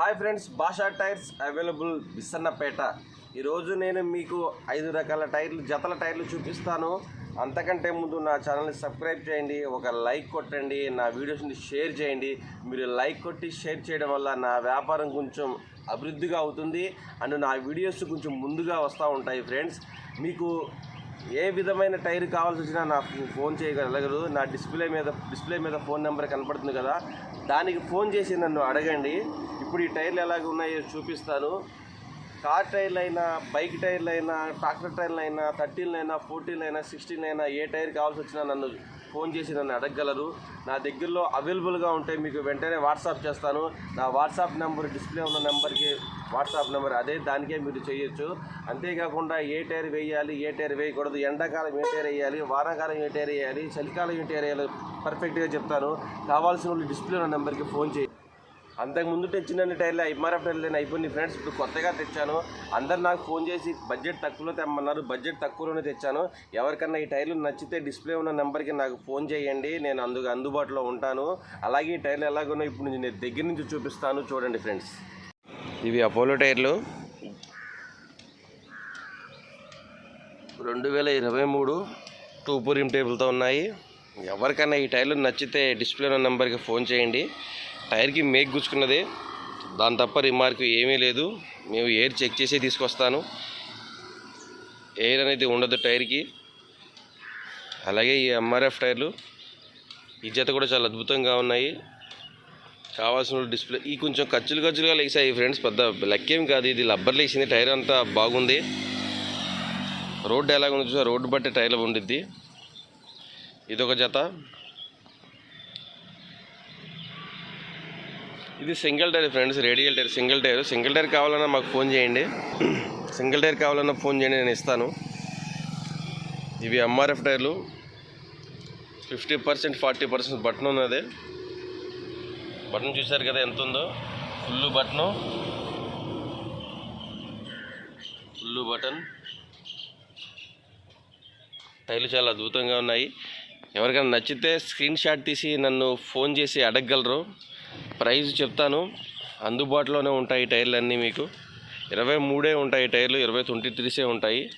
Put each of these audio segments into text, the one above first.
Hi friends Basha tyres available Visannapeta. ఈరోజు నేను మీకు ఐదు రకాల టైర్లు జతల టైర్లు చూపిస్తాను. అంతకంటే ముందు నా ఛానల్ని సబ్స్క్రైబ్ చేయండి ఒక లైక్ కొట్టండి నా వీడియోస్ని షేర్ చేయండి. మీరు లైక్ కొట్టి షేర్ చేయడం వల్ల నా వ్యాపారం కొంచెం అభివృద్ధిగా అవుతుంది. అండ్ నా వీడియోస్ కొంచెం ముందుగా వస్తూ ఉంటాయి ఫ్రెండ్స్. మీకు ఏ విధమైన టైర్ కావాల్సి వచ్చినా నాకు ఫోన్ చేయగలగదు నా డిస్ప్లే మీద డిస్ప్లే మీద ఫోన్ నెంబర్ కనపడుతుంది కదా దానికి ఫోన్ చేసి నన్ను అడగండి. ఇప్పుడు ఈ టైర్లు ఎలాగ ఉన్నాయో చూపిస్తాను. కార్ టైర్లు అయినా బైక్ టైర్లు అయినా ట్రాక్టర్ టైర్లు అయినా థర్టీన్లు అయినా ఫోర్టీన్ అయినా సిక్స్టీన్లు అయినా ఏ టైర్ కావాల్సి వచ్చినా నన్ను ఫోన్ చేసి నన్ను అడగగలరు. నా దగ్గరలో అవైలబుల్గా ఉంటే మీకు వెంటనే వాట్సాప్ చేస్తాను. నా వాట్సాప్ నెంబర్ డిస్ప్లే ఉన్న నెంబర్కి వాట్సాప్ నెంబర్ అదే దానికే మీరు చేయొచ్చు. అంతేకాకుండా ఏ టైర్ వేయాలి ఏ టైర్ వేయకూడదు ఎండాకాలం ఏ టైర్ వేయాలి వానాకాలం ఏ టైర్ వేయాలి చలికాలం ఏ టైర్ వేయాలి పర్ఫెక్ట్గా చెప్తాను. కావాల్సిన వాళ్ళు డిస్ప్లే ఉన్న నెంబర్కి ఫోన్ చేయి. అంతకుముందు తెచ్చిన టైర్లు ఎంఆర్ఎఫ్ టైర్లు నేను అయిపోయింది ఫ్రెండ్స్ ఇప్పుడు కొత్తగా తెచ్చాను. అందరు నాకు ఫోన్ చేసి బడ్జెట్ తక్కువలో తెమ్మన్నారు. బడ్జెట్ తక్కువలోనే తెచ్చాను. ఎవరికన్నా ఈ టైర్లు నచ్చితే డిస్ప్లే ఉన్న నెంబర్కి నాకు ఫోన్ చేయండి. నేను అందుకు అందుబాటులో ఉంటాను. అలాగే ఈ టైర్లు ఎలాగోనో ఇప్పుడు నేను దగ్గర నుంచి చూపిస్తాను. చూడండి ఫ్రెండ్స్ ఇవి అపోలో టైర్లు. రెండు వేల ఇరవై మూడు టూ పూరిం టేబుల్తో ఉన్నాయి. ఎవరికైనా ఈ టైర్లు నచ్చితే డిస్ప్లే ఉన్న నెంబర్కి ఫోన్ చేయండి. టైర్కి మేక్ గుచ్చుకున్నదే. దాని తప్ప రిమార్క్ ఏమీ లేదు. మేము ఎయిర్ చెక్ చేసి తీసుకొస్తాను. ఎయిర్ అనేది ఉండదు టైర్కి. అలాగే ఈ ఎంఆర్ఎఫ్ టైర్లు ఈ జత కూడా చాలా అద్భుతంగా ఉన్నాయి. కావాల్సిన డిస్ప్లే ఈ కొంచెం ఖర్చులు ఖర్చులుగా లేసాయి ఫ్రెండ్స్ పెద్ద లెక్కేం కాదు. ఇది లబ్బర్ లేచింది టైర్ అంతా బాగుంది. రోడ్డు ఎలాగ ఉంది చూసా రోడ్డు బట్టి టైర్లు ఉండిద్ది. ఇదొక జత. ఇది single tyre friends radial tyre single tyre single tyre కావాలన్నా మాకు ఫోన్ చేయండి. సింగిల్ టైర్ కావాలన్నా ఫోన్ చేయండి నేను ఇస్తాను. ఇవి ఎంఆర్ఎఫ్ టైర్లు. Fifty percent forty percent button ఉన్నది. బటన్ చూశారు కదా ఎంత ఉందో? Full button. Full button. టైర్లు చాలా అద్భుతంగా ఉన్నాయి. ఎవరికైనా నచ్చితే స్క్రీన్ షాట్ తీసి నన్ను ఫోన్ చేసి అడగగలరు. ప్రైస్ చెప్తాను. అందుబాటులోనే ఉంటాయి టైర్లు అన్నీ మీకు. ఇరవై మూడే ఉంటాయి టైర్లు ఇరవై ట్వంటీ త్రీసే ఉంటాయి.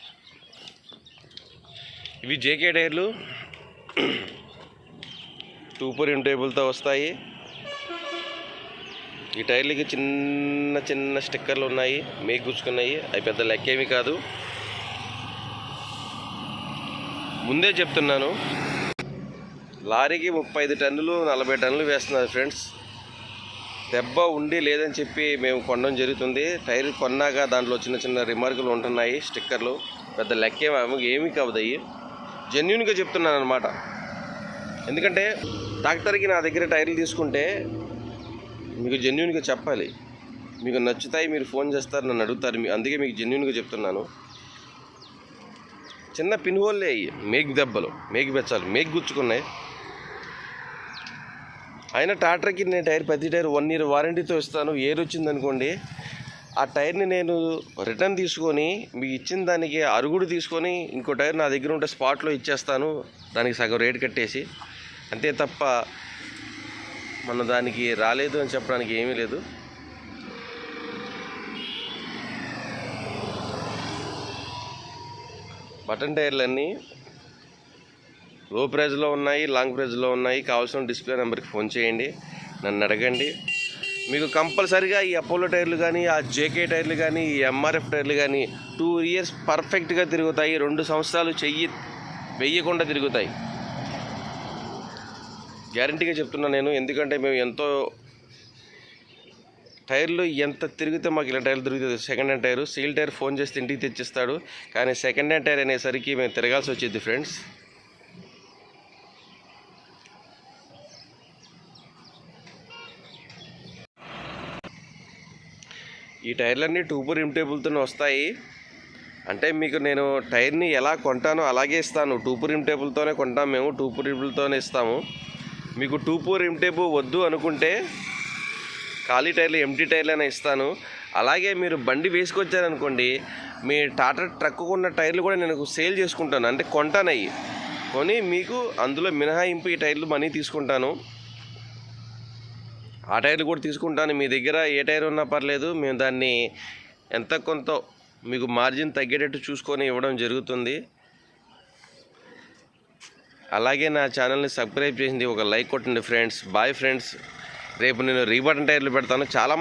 ఇవి జేకే టైర్లు. టూపర్ టేబుల్తో వస్తాయి. ఈ టైర్లకి చిన్న చిన్న స్టిక్కర్లు ఉన్నాయి. మేకు గుచ్చుకున్నాయి. అవి పెద్ద లెక్కేమి కాదు. ముందే చెప్తున్నాను. లారీకి ముప్పై ఐదు టన్నులు నలభై టన్నులు వేస్తున్నారు ఫ్రెండ్స్. దెబ్బ ఉండి లేదని చెప్పి మేము కొనడం జరుగుతుంది. టైర్ కొన్నాక దాంట్లో చిన్న చిన్న రిమార్కులు ఉంటున్నాయి స్టిక్కర్లు. పెద్ద లెక్కేమో ఏమీ కావదు జెన్యున్గా చెప్తున్నాను అనమాట ఎందుకంటే డాక్టర్కి నా దగ్గర టైర్లు తీసుకుంటే మీకు జెన్యున్గా చెప్పాలి. మీకు నచ్చుతాయి మీరు ఫోన్ చేస్తారు నన్ను అడుగుతారు. అందుకే మీకు జెన్యున్గా చెప్తున్నాను. చిన్న పిన్ హోల్లే అయ్యి. మేక్ దెబ్బలు మేక్ బెచ్చాలు మేక్ గుచ్చుకున్నాయి. అయినా ట్రాక్టర్కి నేను టైర్ ప్రతి టైర్ వన్ ఇయర్ వారంటీతో ఇస్తాను. ఏర్ వచ్చింది అనుకోండి ఆ టైర్ని నేను రిటర్న్ తీసుకొని మీకు ఇచ్చిన దానికి అరుగుడు తీసుకొని ఇంకో టైర్ నా దగ్గర ఉంటే స్పాట్లో ఇచ్చేస్తాను. దానికి సగం రేట్ కట్టేసి అంతే తప్ప మన దానికి రాలేదు అని చెప్పడానికి ఏమీ లేదు. బటన్ టైర్లన్నీ లో ప్రైజ్లో ఉన్నాయి లాంగ్ ప్రైజ్లో ఉన్నాయి. కావాల్సిన డిస్ప్లే నెంబర్కి ఫోన్ చేయండి. నన్ను అడగండి. మీకు కంపల్సరిగా ఈ అపోలో టైర్లు కానీ ఆ జేకే టైర్లు కానీ ఈ ఎంఆర్ఎఫ్ టైర్లు కానీ టూ ఇయర్స్ పర్ఫెక్ట్గా తిరుగుతాయి. రెండు సంవత్సరాలు చెయ్యి వెయ్యకుండా తిరుగుతాయి. గ్యారంటీగా చెప్తున్నా నేను. ఎందుకంటే మేము ఎంతో టైర్లు ఎంత తిరిగితే మాకు ఇలా టైర్లు తిరుగుతుంది second hand tyre seal tyre phone చేస్తే ఇంటికి తెచ్చిస్తాడు. కానీ సెకండ్ హ్యాండ్ టైర్ అనేసరికి మేము తిరగాల్సి వచ్చేది ఫ్రెండ్స్. ఈ టైర్లన్నీ టూపర్ టేబుల్తోనే వస్తాయి. అంటే మీకు నేను టైర్ని ఎలా కొంటానో అలాగే ఇస్తాను. టూపర్ టేబుల్తోనే కొంటాం మేము టూపు రిమ్లతోనే ఇస్తాము. మీకు టూపర్ టేబుల్ వద్దు అనుకుంటే ఖాళీ టైర్లు ఎంటీ టైర్లైనా ఇస్తాను. అలాగే మీరు బండి వేసుకొచ్చారనుకోండి మీ టాటా ట్రక్ ఉన్న టైర్లు కూడా నేను సేల్ చేసుకుంటాను. అంటే కొంటానయ్యి కొని మీకు అందులో మినహాయింపు ఈ టైర్లు మనీ తీసుకుంటాను. ఆ టైర్లు కూడా తీసుకుంటాను. మీ దగ్గర ఏ టైర్ ఉన్నా పర్లేదు. మేము దాన్ని ఎంత కొంత మీకు మార్జిన్ తగ్గేటట్టు చూసుకొని ఇవ్వడం జరుగుతుంది. అలాగే నా ఛానల్ని సబ్స్క్రైబ్ చేసింది ఒక లైక్ కొట్టండి ఫ్రెండ్స్. Bye friends. రేపు నేను రీబటన్ టైర్లు పెడతాను. చాలా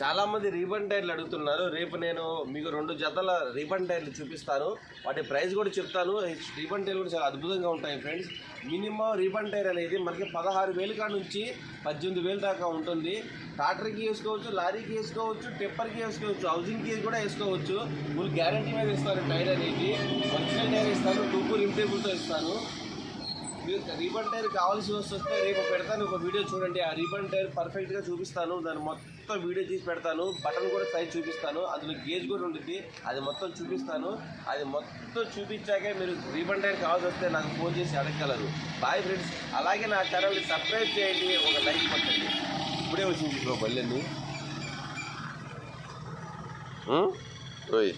చాలా మంది రీబన్ టైర్లు అడుగుతున్నారు. రేపు నేను మీకు రెండు జతల రీబన్ టైర్లు చూపిస్తాను. వాటి ప్రైస్ కూడా చెప్తాను. రీబన్ టైర్లు కూడా చాలా అద్భుతంగా ఉంటాయి ఫ్రెండ్స్. మినిమం రీబన్ టైర్ అనేది మనకి పదహారు వేలు కాడ నుంచి పద్దెనిమిది వేలు దాకా ఉంటుంది. ట్రాక్టర్కి వేసుకోవచ్చు లారీకి వేసుకోవచ్చు టెప్పర్కి వేసుకోవచ్చు హౌసింగ్కి కూడా వేసుకోవచ్చు. ఫుల్ గ్యారంటీ మీద ఇస్తారు టైర్ అనేది. ఒరిజినల్ టైర్ ఇస్తాను టూపు రిమ్ టేబుల్తో ఇస్తాను. మీరు రీబన్ టైర్ కావాల్సి వస్తే రేపు పెడతాను. ఒక వీడియో చూడండి. ఆ రీబన్ టైర్ పర్ఫెక్ట్గా చూపిస్తాను. దాన్ని మొత్తం వీడియో తీసి పెడతాను. బటన్ కూడా సైజ్ చూపిస్తాను. అందులో గేజ్ కూడా ఉంటుంది అది మొత్తం చూపిస్తాను. అది మొత్తం చూపించాకే మీరు రీబన్ టైర్ కావాల్సి వస్తే నాకు ఫోన్ చేసి అడగగలరు. బాయ్ ఫ్రెండ్స్ అలాగే నా ఛానల్ని సబ్స్క్రైబ్ చేయండి. ఒక లైక్ కొట్టండి. ఇప్పుడే వచ్చింది బ్రో బల్లెండి ఓయ్.